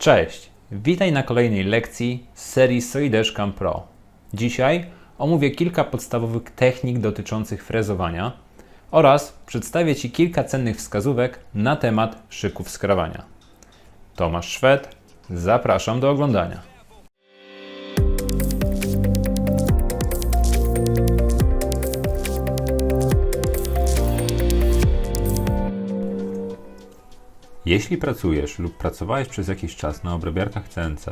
Cześć, witaj na kolejnej lekcji z serii Solideszcam Pro. Dzisiaj omówię kilka podstawowych technik dotyczących frezowania oraz przedstawię Ci kilka cennych wskazówek na temat szyków skrawania. Tomasz Szwed, zapraszam do oglądania. Jeśli pracujesz lub pracowałeś przez jakiś czas na obrabiarkach CNC,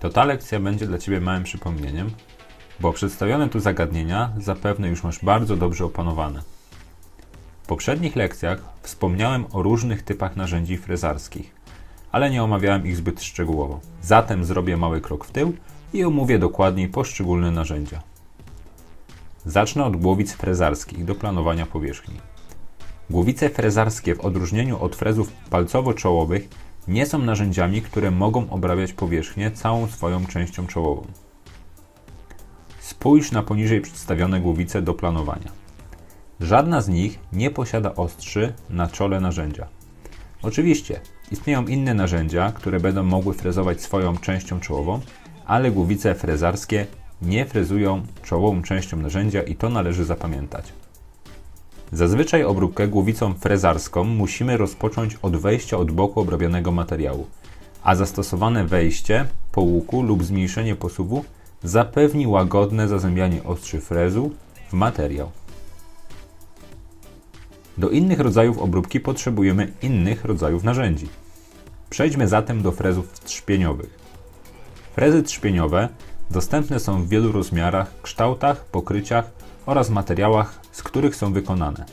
to ta lekcja będzie dla Ciebie małym przypomnieniem, bo przedstawione tu zagadnienia zapewne już masz bardzo dobrze opanowane. W poprzednich lekcjach wspomniałem o różnych typach narzędzi frezarskich, ale nie omawiałem ich zbyt szczegółowo. Zatem zrobię mały krok w tył i omówię dokładniej poszczególne narzędzia. Zacznę od głowic frezarskich do planowania powierzchni. Głowice frezarskie w odróżnieniu od frezów palcowo-czołowych nie są narzędziami, które mogą obrabiać powierzchnię całą swoją częścią czołową. Spójrz na poniżej przedstawione głowice do planowania. Żadna z nich nie posiada ostrzy na czole narzędzia. Oczywiście istnieją inne narzędzia, które będą mogły frezować swoją częścią czołową, ale głowice frezarskie nie frezują czołową częścią narzędzia i to należy zapamiętać. Zazwyczaj obróbkę głowicą frezarską musimy rozpocząć od wejścia od boku obrabianego materiału, a zastosowane wejście po łuku lub zmniejszenie posuwu zapewni łagodne zazębianie ostrzy frezu w materiał. Do innych rodzajów obróbki potrzebujemy innych rodzajów narzędzi. Przejdźmy zatem do frezów trzpieniowych. Frezy trzpieniowe dostępne są w wielu rozmiarach, kształtach, pokryciach oraz materiałach, z których są wykonane.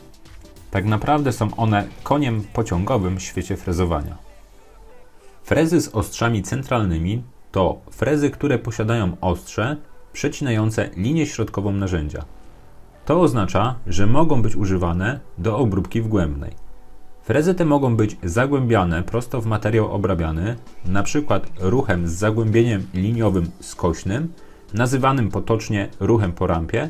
Tak naprawdę są one koniem pociągowym w świecie frezowania. Frezy z ostrzami centralnymi to frezy, które posiadają ostrze przecinające linię środkową narzędzia. To oznacza, że mogą być używane do obróbki wgłębnej. Frezy te mogą być zagłębiane prosto w materiał obrabiany, np. ruchem z zagłębieniem liniowym skośnym, nazywanym potocznie ruchem po rampie,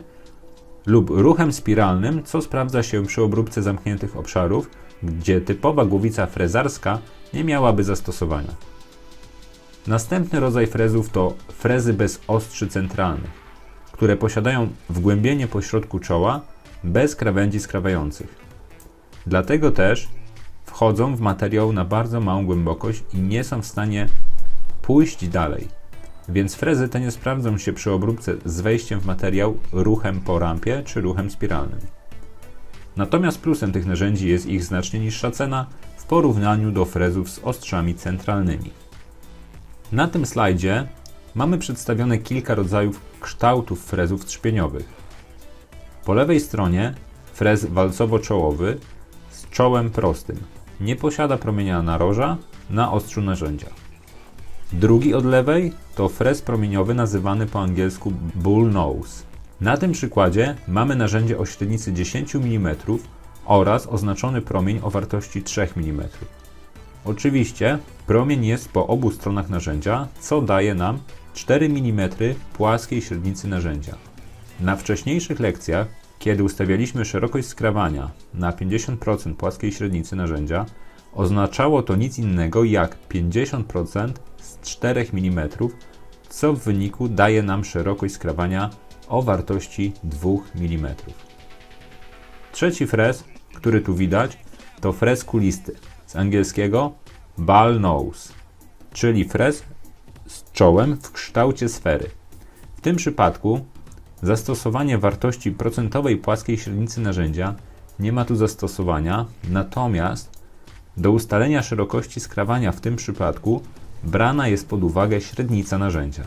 lub ruchem spiralnym, co sprawdza się przy obróbce zamkniętych obszarów, gdzie typowa głowica frezarska nie miałaby zastosowania. Następny rodzaj frezów to frezy bez ostrzy centralnych, które posiadają wgłębienie pośrodku czoła bez krawędzi skrawających. Dlatego też wchodzą w materiał na bardzo małą głębokość i nie są w stanie pójść dalej więc frezy te nie sprawdzą się przy obróbce z wejściem w materiał ruchem po rampie czy ruchem spiralnym. Natomiast plusem tych narzędzi jest ich znacznie niższa cena w porównaniu do frezów z ostrzami centralnymi. Na tym slajdzie mamy przedstawione kilka rodzajów kształtów frezów trzpieniowych. Po lewej stronie frez walcowo-czołowy z czołem prostym. Nie posiada promienia naroża na ostrzu narzędzia. Drugi od lewej to frez promieniowy nazywany po angielsku bull nose. Na tym przykładzie mamy narzędzie o średnicy 10 mm oraz oznaczony promień o wartości 3 mm. Oczywiście promień jest po obu stronach narzędzia, co daje nam 4 mm płaskiej średnicy narzędzia. Na wcześniejszych lekcjach, kiedy ustawialiśmy szerokość skrawania na 50% płaskiej średnicy narzędzia, oznaczało to nic innego jak 50% z 4 mm, co w wyniku daje nam szerokość skrawania o wartości 2 mm. Trzeci frez, który tu widać, to frez kulisty, z angielskiego ball nose, czyli frez z czołem w kształcie sfery. W tym przypadku zastosowanie wartości procentowej płaskiej średnicy narzędzia nie ma tu zastosowania, natomiast do ustalenia szerokości skrawania w tym przypadku brana jest pod uwagę średnica narzędzia.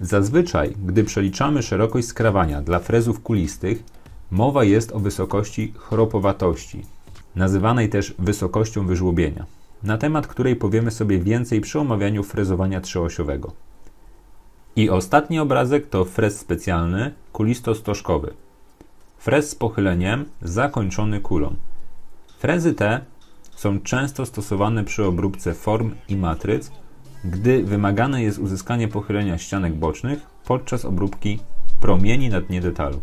Zazwyczaj, gdy przeliczamy szerokość skrawania dla frezów kulistych, mowa jest o wysokości chropowatości, nazywanej też wysokością wyżłobienia, na temat której powiemy sobie więcej przy omawianiu frezowania trzyosiowego. I ostatni obrazek to frez specjalny, kulisto-stożkowy. Frez z pochyleniem zakończony kulą. Frezy te są często stosowane przy obróbce form i matryc, gdy wymagane jest uzyskanie pochylenia ścianek bocznych podczas obróbki promieni na dnie detalu.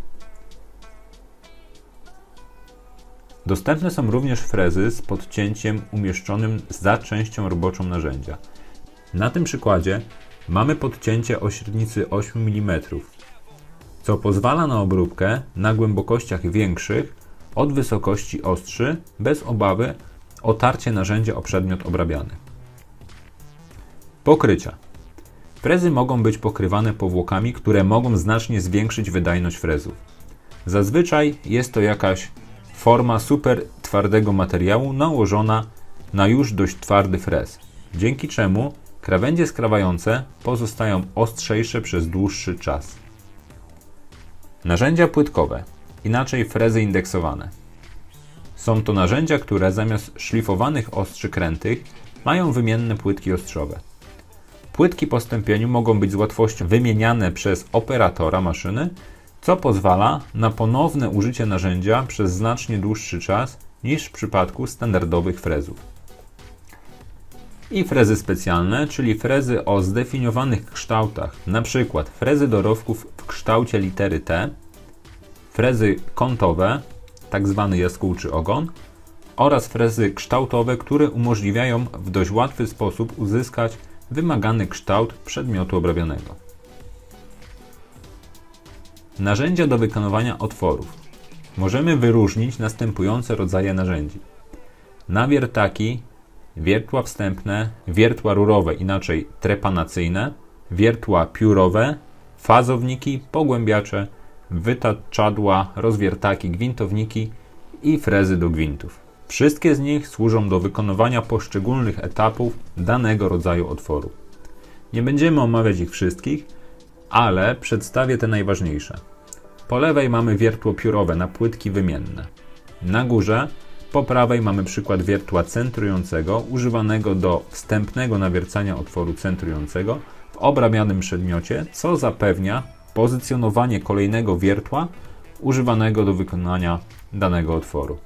Dostępne są również frezy z podcięciem umieszczonym za częścią roboczą narzędzia. Na tym przykładzie mamy podcięcie o średnicy 8 mm, co pozwala na obróbkę na głębokościach większych od wysokości ostrzy bez obawy o tarcie narzędzia o przedmiot obrabiany. Pokrycia. Frezy mogą być pokrywane powłokami, które mogą znacznie zwiększyć wydajność frezów. Zazwyczaj jest to jakaś forma super twardego materiału nałożona na już dość twardy frez, dzięki czemu krawędzie skrawające pozostają ostrzejsze przez dłuższy czas. Narzędzia płytkowe, inaczej frezy indeksowane. Są to narzędzia, które zamiast szlifowanych ostrzy krętych mają wymienne płytki ostrzowe. Płytki po stępieniu mogą być z łatwością wymieniane przez operatora maszyny, co pozwala na ponowne użycie narzędzia przez znacznie dłuższy czas niż w przypadku standardowych frezów. I frezy specjalne, czyli frezy o zdefiniowanych kształtach, np. frezy do rowków w kształcie litery T, frezy kątowe, tak zwany jaskółczy ogon, oraz frezy kształtowe, które umożliwiają w dość łatwy sposób uzyskać wymagany kształt przedmiotu obrabianego. Narzędzia do wykonywania otworów. Możemy wyróżnić następujące rodzaje narzędzi. Nawiertaki, wiertła wstępne, wiertła rurowe, inaczej trepanacyjne, wiertła piórowe, fazowniki, pogłębiacze, wytaczadła, rozwiertaki, gwintowniki i frezy do gwintów. Wszystkie z nich służą do wykonywania poszczególnych etapów danego rodzaju otworu. Nie będziemy omawiać ich wszystkich, ale przedstawię te najważniejsze. Po lewej mamy wiertło piórowe na płytki wymienne. Na górze, po prawej mamy przykład wiertła centrującego, używanego do wstępnego nawiercania otworu centrującego w obrabianym przedmiocie, co zapewnia pozycjonowanie kolejnego wiertła używanego do wykonania danego otworu.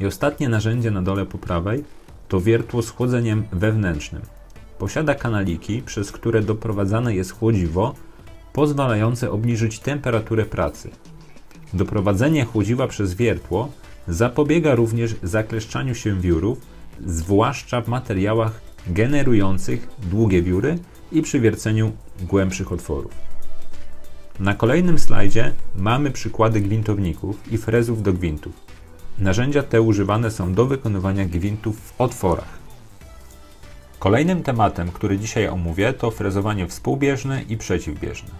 I ostatnie narzędzie na dole po prawej to wiertło z chłodzeniem wewnętrznym. Posiada kanaliki, przez które doprowadzane jest chłodziwo, pozwalające obniżyć temperaturę pracy. Doprowadzenie chłodziwa przez wiertło zapobiega również zakleszczaniu się wiórów, zwłaszcza w materiałach generujących długie wióry i przy wierceniu głębszych otworów. Na kolejnym slajdzie mamy przykłady gwintowników i frezów do gwintów. Narzędzia te używane są do wykonywania gwintów w otworach. Kolejnym tematem, który dzisiaj omówię, to frezowanie współbieżne i przeciwbieżne.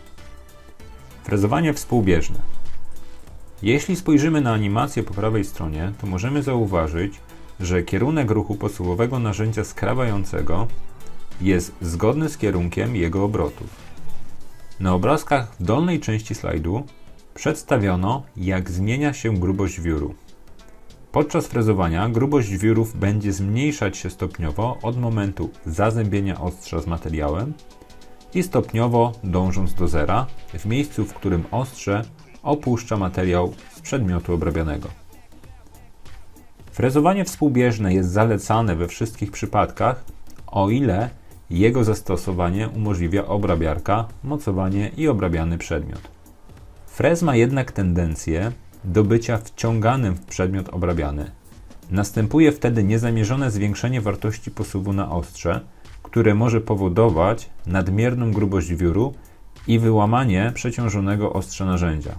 Frezowanie współbieżne. Jeśli spojrzymy na animację po prawej stronie, to możemy zauważyć, że kierunek ruchu posuwowego narzędzia skrawającego jest zgodny z kierunkiem jego obrotów. Na obrazkach w dolnej części slajdu przedstawiono, jak zmienia się grubość wióru. Podczas frezowania grubość wiórów będzie zmniejszać się stopniowo od momentu zazębienia ostrza z materiałem i stopniowo dążąc do zera w miejscu, w którym ostrze opuszcza materiał z przedmiotu obrabianego. Frezowanie współbieżne jest zalecane we wszystkich przypadkach, o ile jego zastosowanie umożliwia obrabiarka, mocowanie i obrabiany przedmiot. Frez ma jednak tendencję do bycia wciąganym w przedmiot obrabiany. Następuje wtedy niezamierzone zwiększenie wartości posuwu na ostrze, które może powodować nadmierną grubość wióru i wyłamanie przeciążonego ostrza narzędzia.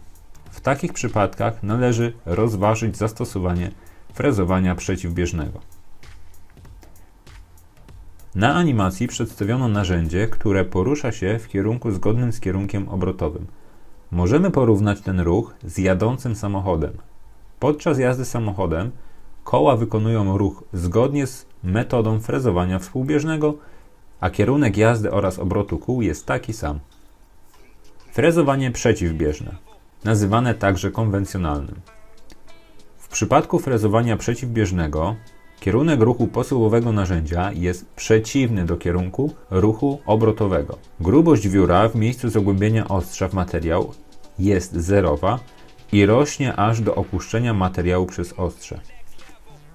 W takich przypadkach należy rozważyć zastosowanie frezowania przeciwbieżnego. Na animacji przedstawiono narzędzie, które porusza się w kierunku zgodnym z kierunkiem obrotowym. Możemy porównać ten ruch z jadącym samochodem. Podczas jazdy samochodem koła wykonują ruch zgodnie z metodą frezowania współbieżnego, a kierunek jazdy oraz obrotu kół jest taki sam. Frezowanie przeciwbieżne, nazywane także konwencjonalnym. W przypadku frezowania przeciwbieżnego kierunek ruchu posuwowego narzędzia jest przeciwny do kierunku ruchu obrotowego. Grubość wióra w miejscu zagłębienia ostrza w materiał jest zerowa i rośnie aż do opuszczenia materiału przez ostrze.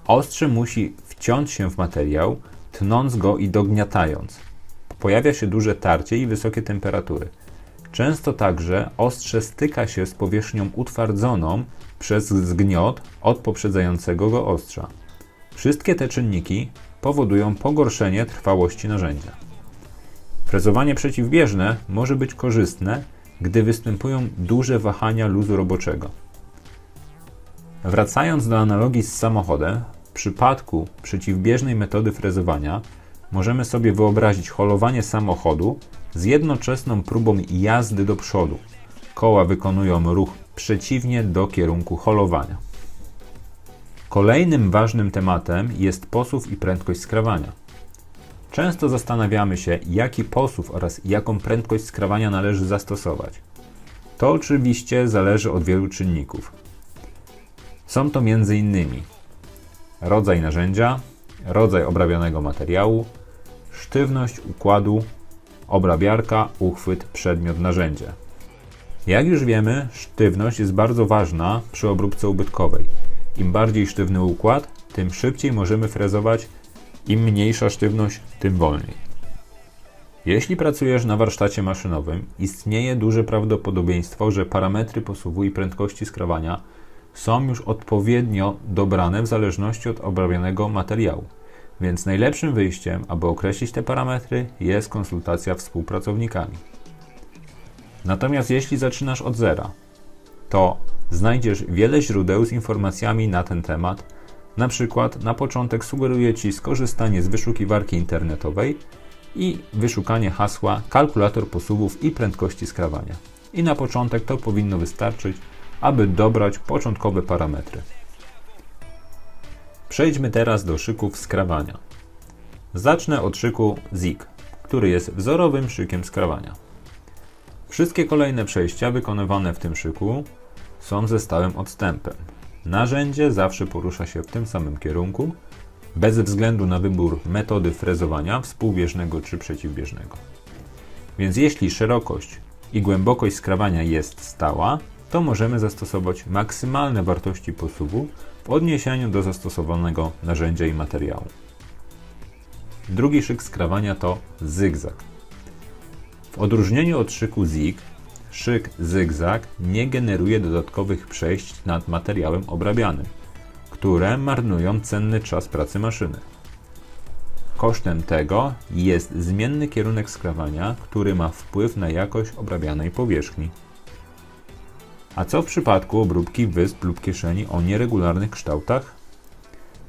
Ostrze musi wciąć się w materiał, tnąc go i dogniatając. Pojawia się duże tarcie i wysokie temperatury. Często także ostrze styka się z powierzchnią utwardzoną przez zgniot od poprzedzającego go ostrza. Wszystkie te czynniki powodują pogorszenie trwałości narzędzia. Frezowanie przeciwbieżne może być korzystne, gdy występują duże wahania luzu roboczego. Wracając do analogii z samochodem, w przypadku przeciwbieżnej metody frezowania możemy sobie wyobrazić holowanie samochodu z jednoczesną próbą jazdy do przodu. Koła wykonują ruch przeciwnie do kierunku holowania. Kolejnym ważnym tematem jest posuw i prędkość skrawania. Często zastanawiamy się, jaki posuw oraz jaką prędkość skrawania należy zastosować. To oczywiście zależy od wielu czynników. Są to m.in. rodzaj narzędzia, rodzaj obrabianego materiału, sztywność układu, obrabiarka, uchwyt, przedmiot, narzędzie. Jak już wiemy, sztywność jest bardzo ważna przy obróbce ubytkowej. Im bardziej sztywny układ, tym szybciej możemy frezować, im mniejsza sztywność, tym wolniej. Jeśli pracujesz na warsztacie maszynowym, istnieje duże prawdopodobieństwo, że parametry posuwu i prędkości skrawania są już odpowiednio dobrane w zależności od obrabianego materiału. Więc najlepszym wyjściem, aby określić te parametry, jest konsultacja z współpracownikami. Natomiast jeśli zaczynasz od zera, to znajdziesz wiele źródeł z informacjami na ten temat. Na przykład na początek sugeruję Ci skorzystanie z wyszukiwarki internetowej i wyszukanie hasła kalkulator posuwów i prędkości skrawania. I na początek to powinno wystarczyć, aby dobrać początkowe parametry. Przejdźmy teraz do szyków skrawania. Zacznę od szyku ZIG, który jest wzorowym szykiem skrawania. Wszystkie kolejne przejścia wykonywane w tym szyku są ze stałym odstępem. Narzędzie zawsze porusza się w tym samym kierunku, bez względu na wybór metody frezowania współbieżnego czy przeciwbieżnego. Więc jeśli szerokość i głębokość skrawania jest stała, to możemy zastosować maksymalne wartości posuwu w odniesieniu do zastosowanego narzędzia i materiału. Drugi szyk skrawania to zygzak. W odróżnieniu od szyku zig, szyk zygzak nie generuje dodatkowych przejść nad materiałem obrabianym, które marnują cenny czas pracy maszyny. Kosztem tego jest zmienny kierunek skrawania, który ma wpływ na jakość obrabianej powierzchni. A co w przypadku obróbki wysp lub kieszeni o nieregularnych kształtach?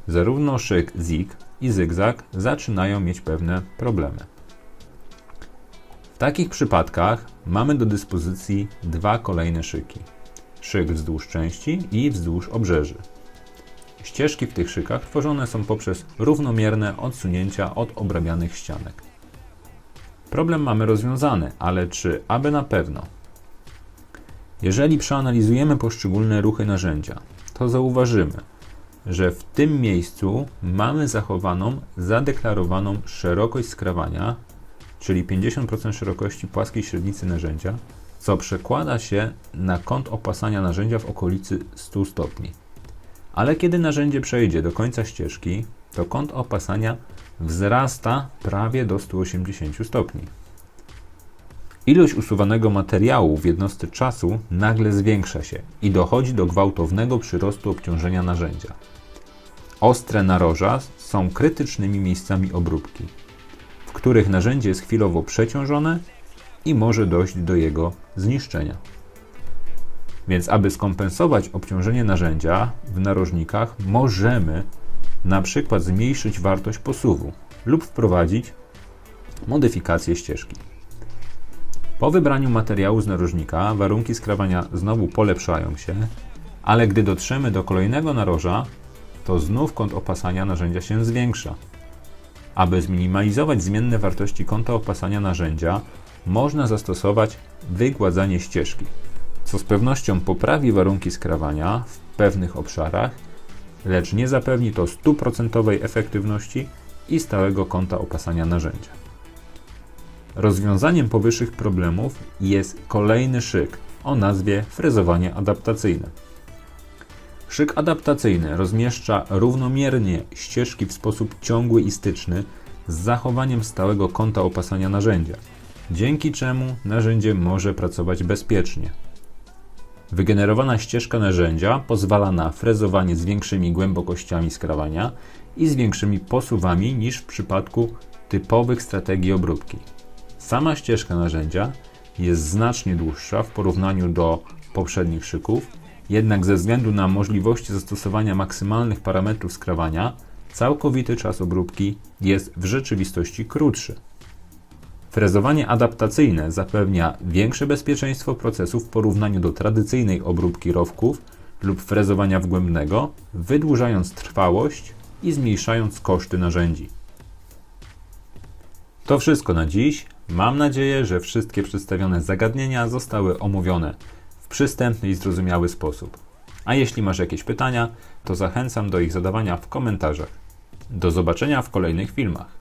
Zarówno szyk zig i zygzak zaczynają mieć pewne problemy. Takich przypadkach mamy do dyspozycji dwa kolejne szyki: szyk wzdłuż części i wzdłuż obrzeży. Ścieżki w tych szykach tworzone są poprzez równomierne odsunięcia od obrabianych ścianek. Problem mamy rozwiązany, ale czy aby na pewno? Jeżeli przeanalizujemy poszczególne ruchy narzędzia, to zauważymy, że w tym miejscu mamy zachowaną, zadeklarowaną szerokość skrawania, czyli 50% szerokości płaskiej średnicy narzędzia, co przekłada się na kąt opasania narzędzia w okolicy 100 stopni. Ale kiedy narzędzie przejdzie do końca ścieżki, to kąt opasania wzrasta prawie do 180 stopni. Ilość usuwanego materiału w jednostce czasu nagle zwiększa się i dochodzi do gwałtownego przyrostu obciążenia narzędzia. Ostre naroża są krytycznymi miejscami obróbki, których narzędzie jest chwilowo przeciążone i może dojść do jego zniszczenia. Więc aby skompensować obciążenie narzędzia w narożnikach, możemy na przykład zmniejszyć wartość posuwu lub wprowadzić modyfikację ścieżki. Po wybraniu materiału z narożnika warunki skrawania znowu polepszają się, ale gdy dotrzemy do kolejnego naroża, to znów kąt opasania narzędzia się zwiększa. Aby zminimalizować zmienne wartości kąta opasania narzędzia, można zastosować wygładzanie ścieżki, co z pewnością poprawi warunki skrawania w pewnych obszarach, lecz nie zapewni to stuprocentowej efektywności i stałego kąta opasania narzędzia. Rozwiązaniem powyższych problemów jest kolejny szyk o nazwie frezowanie adaptacyjne. Szyk adaptacyjny rozmieszcza równomiernie ścieżki w sposób ciągły i styczny z zachowaniem stałego kąta opasania narzędzia, dzięki czemu narzędzie może pracować bezpiecznie. Wygenerowana ścieżka narzędzia pozwala na frezowanie z większymi głębokościami skrawania i z większymi posuwami niż w przypadku typowych strategii obróbki. Sama ścieżka narzędzia jest znacznie dłuższa w porównaniu do poprzednich szyków, jednak ze względu na możliwości zastosowania maksymalnych parametrów skrawania, całkowity czas obróbki jest w rzeczywistości krótszy. Frezowanie adaptacyjne zapewnia większe bezpieczeństwo procesu w porównaniu do tradycyjnej obróbki rowków lub frezowania wgłębnego, wydłużając trwałość i zmniejszając koszty narzędzi. To wszystko na dziś. Mam nadzieję, że wszystkie przedstawione zagadnienia zostały omówione przystępny i zrozumiały sposób. A jeśli masz jakieś pytania, to zachęcam do ich zadawania w komentarzach. Do zobaczenia w kolejnych filmach.